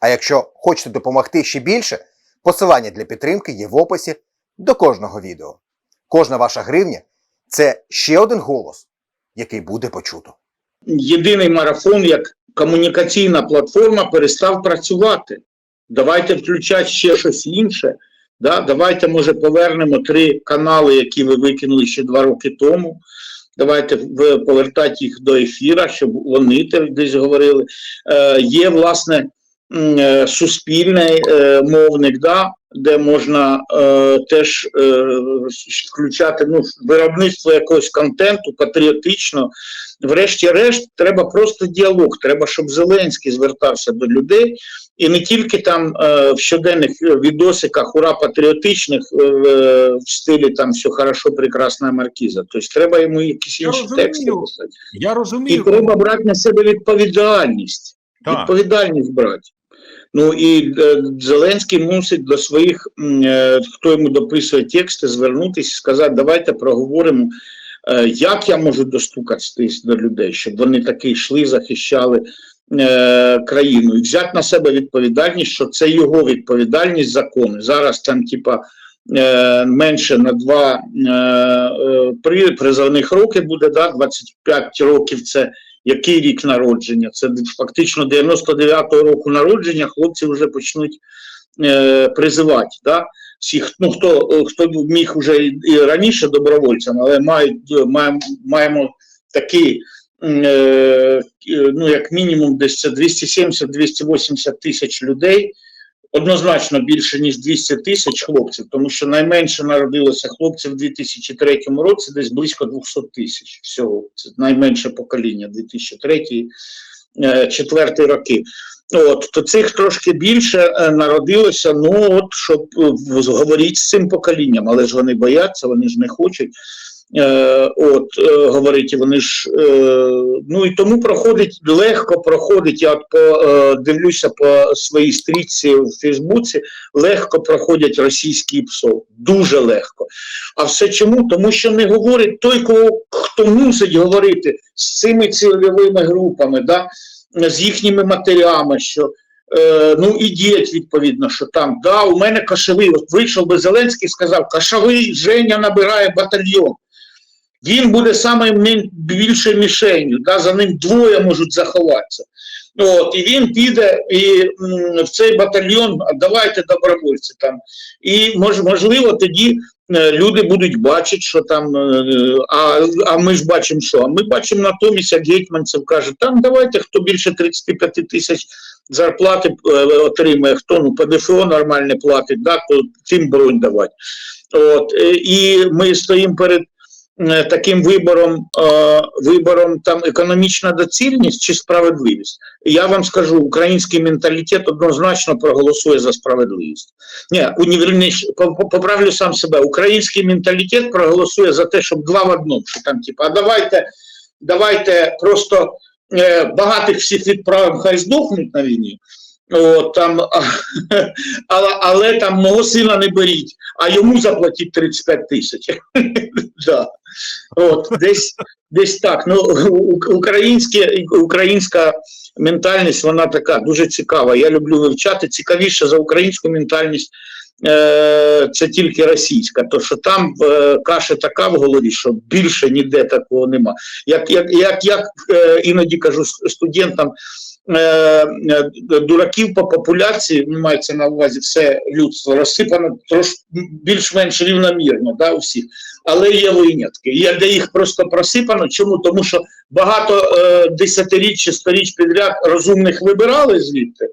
А якщо хочете допомогти ще більше, посилання для підтримки є в описі до кожного відео. Кожна ваша гривня це ще один голос, який буде почуто. єдиний марафон як комунікаційна платформа перестав працювати. Давайте включати ще щось інше. Да? Давайте, може, повернемо три канали, які ви викинули ще два роки тому. Давайте повертати їх до ефіра, щоб вони десь говорили. Е, є, власне, суспільний е, мовник, да? де можна е, теж е, включати ну, виробництво якогось контенту патріотично, Врешті-решт, треба просто діалог. Треба, щоб Зеленський звертався до людей, і не тільки там е, в щоденних відосиках ура патріотичних е, в стилі там все хорошо, прекрасна маркіза. Тобто треба йому якісь інші розумію. тексти писати. Я І треба брати на себе відповідальність. Так. Відповідальність брати. Ну і е, Зеленський мусить до своїх, е, хто йому дописує тексти, звернутися і сказати, давайте проговоримо, е, як я можу достукатись до людей, щоб вони таки йшли, захищали країну. І взяти на себе відповідальність, що це його відповідальність закони. Зараз там, типа, менше на два е, при, призовних роки буде, да, 25 років це який рік народження? Це фактично 99-го року народження хлопці вже почнуть е, призивати. Да? Всіх, ну, хто, хто міг вже і раніше добровольцям, але мають, е, маємо, маємо такий, е, ну, як мінімум, десь це 270-280 тисяч людей, однозначно більше, ніж 200 тисяч хлопців, тому що найменше народилося хлопців у 2003 році, десь близько 200 тисяч всього. Це найменше покоління 2003 2004 роки. От, то цих трошки більше е, народилося, ну от, щоб е, говорити з цим поколінням, але ж вони бояться, вони ж не хочуть. Е, от, е, говорити, вони ж, е, ну і тому проходить, легко проходить, я по, дивлюся по своїй стрічці в Фейсбуці, легко проходять російські ПСО, дуже легко. А все чому? Тому що не говорить той, кого, хто мусить говорити з цими цільовими групами, да? з їхніми матерями, що е, ну ідіть відповідно, що там, да, у мене кашовий, от вийшов би Зеленський і сказав, кашовий Женя набирає батальйон. Він буде саме більше мішенью, да, за ним двоє можуть заховатися. От, і він піде і м, в цей батальйон, давайте добровольці там. І мож, можливо, тоді е, люди будуть бачити, що там, е, а, а ми ж бачимо, що? А ми бачимо натомість, як Гетьманцев каже, там давайте, хто більше 35 тисяч зарплати е, отримує, хто ну, ПДФО нормальне платить, да, то цим бронь давати. От, і ми стоїмо перед таким вибором, е, вибором там економічна доцільність чи справедливість. Я вам скажу, український менталітет однозначно проголосує за справедливість. Ні, універніше, поправлю сам себе. Український менталітет проголосує за те, щоб два в одному. Що там, типу, а давайте, давайте просто е, багатих всіх відправимо, хай здохнуть на війні. О, там, але, але там мого сина не беріть, а йому заплатіть 35 тисяч. да. От, десь, десь так. Ну, українське, українська ментальність, вона така дуже цікава. Я люблю вивчати. Цікавіше за українську ментальність е, це тільки російська. То що там е, каша така в голові, що більше ніде такого нема. Як, як, як, як е, іноді кажу студентам, дураків по популяції, ну, мається на увазі все людство, розсипано більш-менш рівномірно да, у всіх. Але є винятки. Є де їх просто просипано. Чому? Тому що багато е, десятиріч чи сторіч підряд розумних вибирали звідти,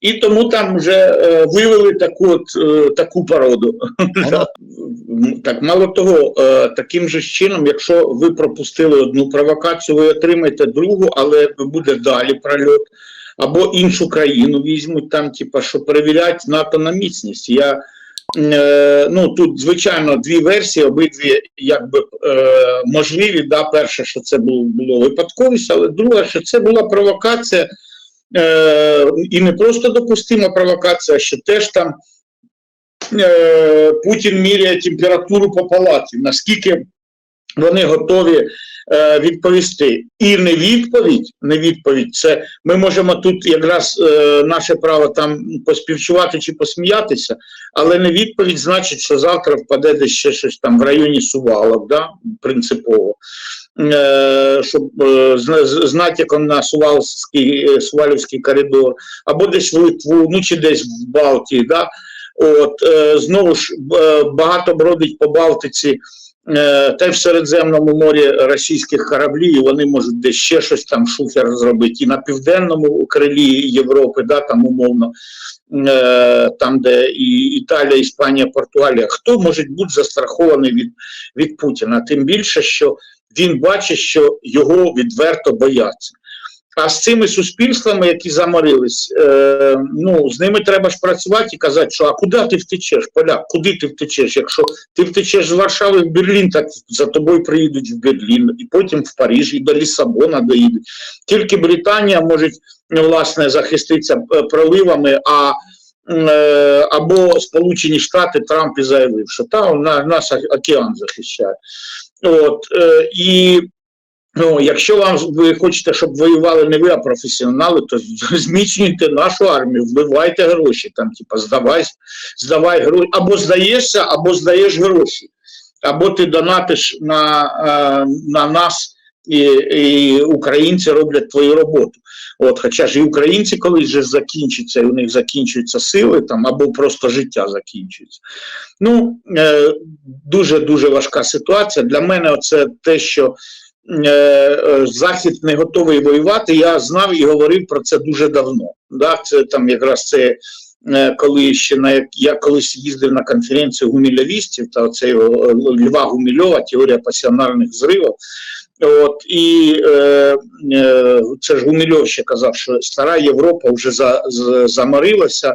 і тому там вже е, вивели таку от, е, таку породу. М, Так, мало того, е, таким же чином, якщо ви пропустили одну провокацію, ви отримаєте другу, але буде далі прольот. або іншу країну візьмуть там, типа, що перевіряють НАТО на міцність. Я е, ну тут звичайно дві версії, обидві якби е, можливі. Да, перше, що це було, було випадковість, але друге, що це була провокація. Е, і не просто допустима провокація, а що теж там е, Путін міряє температуру по палаті, наскільки вони готові е, відповісти. І не відповідь, не відповідь, це ми можемо тут якраз е, наше право там поспівчувати чи посміятися, але не відповідь значить, що завтра впаде десь ще щось там в районі Сувалок, да, принципово. Е, щоб е, з, з, з натяком на Сувалський, е, Сувалівський коридор, або десь в Литву, ну чи десь в Балтії. Да? От, знову ж багато бродить по Балтиці, та й в Середземному морі російських кораблів, вони можуть десь ще щось там шухер зробити. І на південному крилі Європи, да, там умовно, там, де і Італія, Іспанія, Португалія, хто може бути застрахований від, від Путіна? Тим більше, що він бачить, що його відверто бояться. А з цими суспільствами, які заморились, е, ну з ними треба ж працювати і казати, що а куди ти втечеш, поляк, куди ти втечеш? Якщо ти втечеш з Варшави в Берлін, так за тобою приїдуть в Берлін, і потім в Париж, і до Лісабона доїдуть. Тільки Британія може ну, власне захиститися е, проливами, а е, або Сполучені Штати Трамп і заявив, що там на, нас океан захищає. От, е, і ну, якщо вам ви хочете, щоб воювали не ви, а професіонали, то зміцнюйте нашу армію, вбивайте гроші, там, типа, здавай, здавай гроші, або здаєшся, або здаєш гроші, або ти донатиш на, е, на нас. І, і українці роблять твою роботу. От, хоча ж і українці колись же закінчаться, і у них закінчуються сили там, або просто життя закінчується. Ну, е, дуже дуже важка ситуація. Для мене це те, що е, е, Захід не готовий воювати. Я знав і говорив про це дуже давно. Да? Це там якраз це. е, Коли ще на я колись їздив на конференцію гумільовістів, та оце його, е, Льва Гумільова, теорія пасіонарних зривів. От і е, е, це ж Гумільов ще казав, що стара Європа вже за, з- замарилася.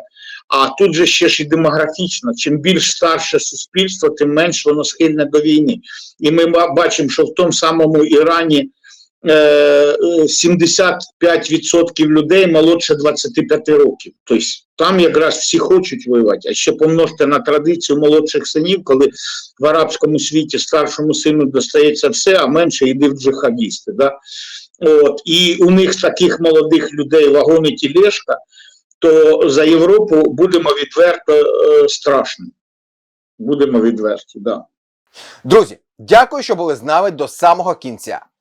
А тут же ще ж і демографічно. Чим більш старше суспільство, тим менш воно схильне до війни. І ми бачимо, що в тому самому Ірані 75% людей молодше 25 років. Тобто там якраз всі хочуть воювати. А ще помножте на традицію молодших синів, коли в арабському світі старшому сину достається все, а менше йде в джихадісти. Да? От, і у них таких молодих людей вагони тілешка, то за Європу будемо відверто е, страшно. Будемо відверті, да. Друзі, дякую, що були з нами до самого кінця.